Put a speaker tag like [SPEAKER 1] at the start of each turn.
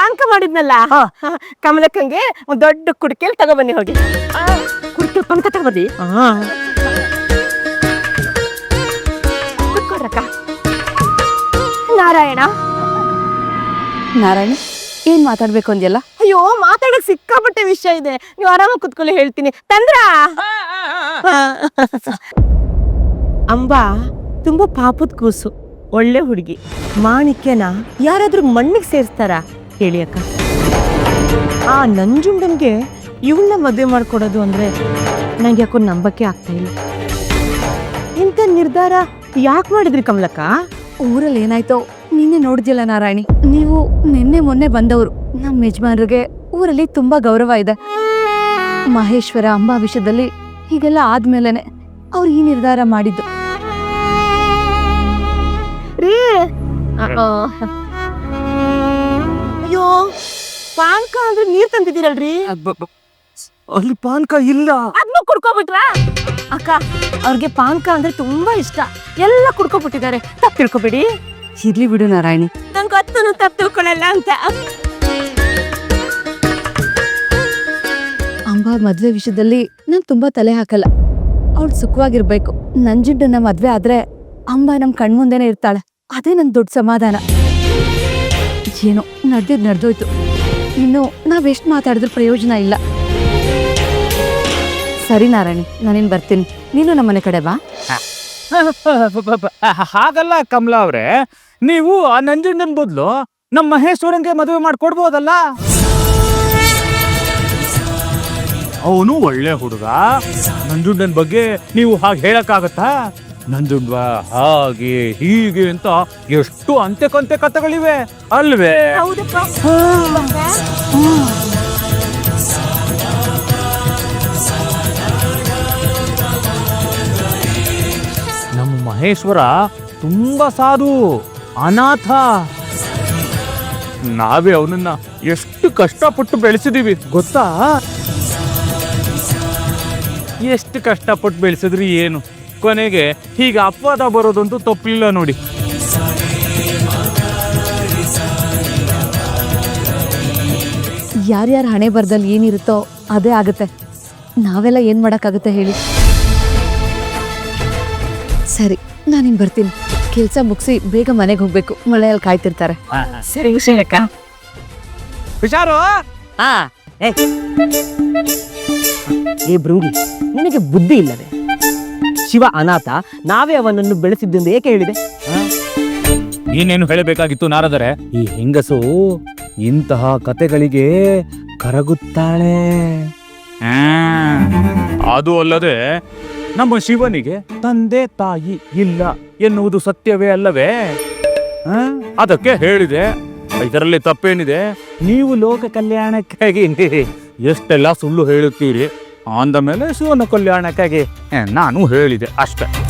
[SPEAKER 1] ಪಾನ್ಕ ಮಾಡಿದ್ನಲ್ಲ? ಕಮಲಕ್ಕಂಗೆ ಒಂದ್ ದೊಡ್ಡ ಕುಡಿಕೆಲ್ ತಗೊಬನ್ನಿ ಹೋಗಿ. ಕುಡಿಕೆಲ್ ಪಾನ್ಕ ತಗೊಬನ್ನಿ ಕುತ್ಕೊಡ್ರಕ್ಕ. ನಾರಾಯಣ.
[SPEAKER 2] ನಾರಾಯಣ ಏನ್ ಮಾತಾಡ್ಬೇಕು ಅಂದ್ಯಲ್ಲ?
[SPEAKER 1] ಅಯ್ಯೋ ಮಾತಾಡಕ್ ಸಿಕ್ಕಾಪಟ್ಟೆ ವಿಷಯ ಇದೆ. ನೀವು ಆರಾಮಾಗಿ ಕುತ್ಕೊಳ್ಳಿ ಹೇಳ್ತೀನಿ. ತಂದ್ರ? ಅಂಬಾ ತುಂಬಾ ಪಾಪದ ಕೂಸು. ಒಳ್ಳೆ ಹುಡುಗಿ. ಮಾಣಿಕ್ಯನ ಯಾರಾದ್ರೂ ಮಣ್ಣಿಗೆ ಸೇರಿಸ್ತಾರ? ಹೇಳಿ ಅಕ್ಕ. ಆ ನಂಜುಂಡನ್ಗೆ ಇವನ್ನ ಮದುವೆ ಮಾಡ್ಕೊಡೋದು ಅಂದ್ರೆ ನಂಗೆ ಯಾಕೋ ನಂಬಕ್ಕೆ ಆಗ್ತಾ ಇಲ್ಲ. ಇಂಥ ನಿರ್ಧಾರ ಯಾಕೆ ಮಾಡಿದ್ರಿ ಕಮಲಕ್ಕ?
[SPEAKER 2] ಊರಲ್ಲಿ ಏನಾಯ್ತೋ ನಿನ್ನೆ ನೋಡಿದ್ಯಲ್ಲ ನಾರಾಯಣಿ. ನೀವು ನಿನ್ನೆ ಮೊನ್ನೆ ಬಂದವರು. ನಮ್ಮ ಯಜಮಾನರಿಗೆ ಊರಲ್ಲಿ ತುಂಬಾ ಗೌರವ ಇದೆ. ಮಹೇಶ್ವರ ಅಂಬಾ ವಿಷಯದಲ್ಲಿ ಹೀಗೆಲ್ಲ ಆದ್ಮೇಲೆನೆ ಅವ್ರು ಈ ನಿರ್ಧಾರ ಮಾಡಿದ್ದು.
[SPEAKER 1] ರೀ ಪಾನ್ಕ ಅಂದ್ರೆ ನೀರ್ ತಂದಿದ್ದೀರಲ್ರಿ?
[SPEAKER 3] ಅಲ್ಲಿ ಪಾನ್ಕ ಇಲ್ಲ.
[SPEAKER 1] ಅದನ್ನು ಕುಡ್ಕೊಬಿಟ್ರಾ? ಅಕ್ಕ ಅವ್ರಿಗೆ ಪಾನ್ಕ ಅಂದ್ರೆ ತುಂಬಾ ಇಷ್ಟ. ಎಲ್ಲ ಕುಡ್ಕೊಬಿಟ್ಟಿದ್ದಾರೆ. ತಪ್ಪು ತಿಳ್ಕೊಬೇಡಿ.
[SPEAKER 2] ಇರ್ಲಿ ಬಿಡು ನಾರಾಯಣಿ.
[SPEAKER 1] ನಂಗೆ ಗೊತ್ತು ತಪ್ಪು ತಿಳ್ಕೊಳಲ್ಲ ಅಂತ.
[SPEAKER 2] ಅಂಬಾ ಮದ್ವೆ ವಿಷಯದಲ್ಲಿ ನಾನು ತುಂಬಾ ತಲೆ ಹಾಕಲ್ಲ. ಅವಳು ಸುಖವಾಗಿರ್ಬೇಕು. ನಂಜುಂಡನ ಮದ್ವೆ ಆದ್ರೆ ಅಂಬ ನಮ್ ಕಣ್ಮುಂದೆನೆ ಇರ್ತಾಳೆ. ಅದೇ ನನ್ ದೊಡ್ಡ ಸಮಾಧಾನ. ಏನೋ ನಡ್ದಿದ್ ನಡ್ದೋಯ್ತು. ಇನ್ನು ನಾವೆಷ್ಟು ಮಾತಾಡಿದ್ರೂ ಪ್ರಯೋಜನ ಇಲ್ಲ. ಸರಿ ನಾರಾಯಣಿ, ನಾನಿನ್ ಬರ್ತೀನಿ. ನೀನು ನಮ್ಮನೆ ಕಡೆ ಬಾ.
[SPEAKER 3] ಹಾಗಲ್ಲ ಕಮಲಾ ಅವ್ರೆ, ನೀವು ಆ ನಂಜುಂಡನ್ ಬದಲು ನಮ್ಮ ಮಹೇಶ್ವರಂಗೆ ಮದುವೆ ಮಾಡ್ಕೊಡ್ಬೋದಲ್ಲ? ಅವನು ಒಳ್ಳೆ ಹುಡುಗ. ನಂಜುಂಡನ್ ಬಗ್ಗೆ ನೀವು ಹಾಗೆ ಹೇಳಕ್ಕಾಗತ್ತಾ? ನಂಜುಂಡ ಹಾಗೆ ಹೀಗೆ ಅಂತ ಎಷ್ಟು ಅಂತೆ ಕಂತೆ ಕಥೆಗಳಿವೆ ಅಲ್ವೇ?
[SPEAKER 1] ಹೌದಪ್ಪ.
[SPEAKER 3] ನಮ್ಮ ಮಹೇಶ್ವರ ತುಂಬಾ ಸಾಧು ಅನಾಥ. ನಾವೇ ಅವನನ್ನ ಎಷ್ಟು ಕಷ್ಟಪಟ್ಟು ಬೆಳೆಸಿದೀವಿ ಗೊತ್ತಾ? ಎಷ್ಟು ಕಷ್ಟಪಟ್ಟು ಬೆಳೆಸಿದ್ರಿ ಏನು? ಕೊನೆಗೆ ಹೀಗೆ ಅಪವಾದ ಬರೋದಂತೂ ತಪ್ಪಿಲ್ಲ ನೋಡಿ.
[SPEAKER 2] ಯಾರ್ಯಾರ ಹಣೆ ಬರ್ದಲ್ಲಿ ಏನಿರುತ್ತೋ ಅದೇ ಆಗುತ್ತೆ. ನಾವೆಲ್ಲ ಏನ್ ಮಾಡಕ್ಕಾಗುತ್ತೆ ಹೇಳಿ. ಸರಿ ನಾನು ಹಿಂಗೆ ಬರ್ತೀನಿ. ಕೆಲಸ ಮುಗಿಸಿ ಬೇಗ ಮನೆಗೆ ಹೋಗ್ಬೇಕು. ಮಳೆಯಲ್ಲಿ ಕಾಯ್ತಿರ್ತಾರೆ.
[SPEAKER 1] ಸರಿ ಹುಷಾರಕ್ಕ
[SPEAKER 3] ಹುಷಾರು?
[SPEAKER 4] ಹಾ ಏ ಏ ಭೃಂಗಿ ನಿನಗೆ ಬುದ್ಧಿ ಇಲ್ಲದೆ ಶಿವ ಅನಾಥ ನಾವೇ ಅವನನ್ನು ಬೆಳೆಸಿದ್ದೆಂದು ಏಕೆ ಹೇಳಿದೆ?
[SPEAKER 3] ಏನೇನು ಹೇಳಬೇಕಾಗಿತ್ತು ನಾರದರೆ? ಈ ಹೆಂಗಸು ಇಂತಹ ಕತೆಗಳಿಗೆ ಕರಗುತ್ತಾಳೆ. ಅದು ಅಲ್ಲದೆ ನಮ್ಮ ಶಿವನಿಗೆ ತಂದೆ ತಾಯಿ ಇಲ್ಲ ಎನ್ನುವುದು ಸತ್ಯವೇ ಅಲ್ಲವೇ? ಆ? ಅದಕ್ಕೆ ಹೇಳಿದೆ ಇದರಲ್ಲಿ ತಪ್ಪೇನಿದೆ? ನೀವು ಲೋಕ ಕಲ್ಯಾಣಕ್ಕಾಗಿ ಎಷ್ಟೆಲ್ಲ ಸುಳ್ಳು ಹೇಳುತ್ತೀರಿ? ಅಂದ ಮೇಲೆ ಶಿವನ ಕಲ್ಯಾಣಕ್ಕಾಗಿ ನಾನು ಹೇಳಿದೆ ಅಷ್ಟೇ.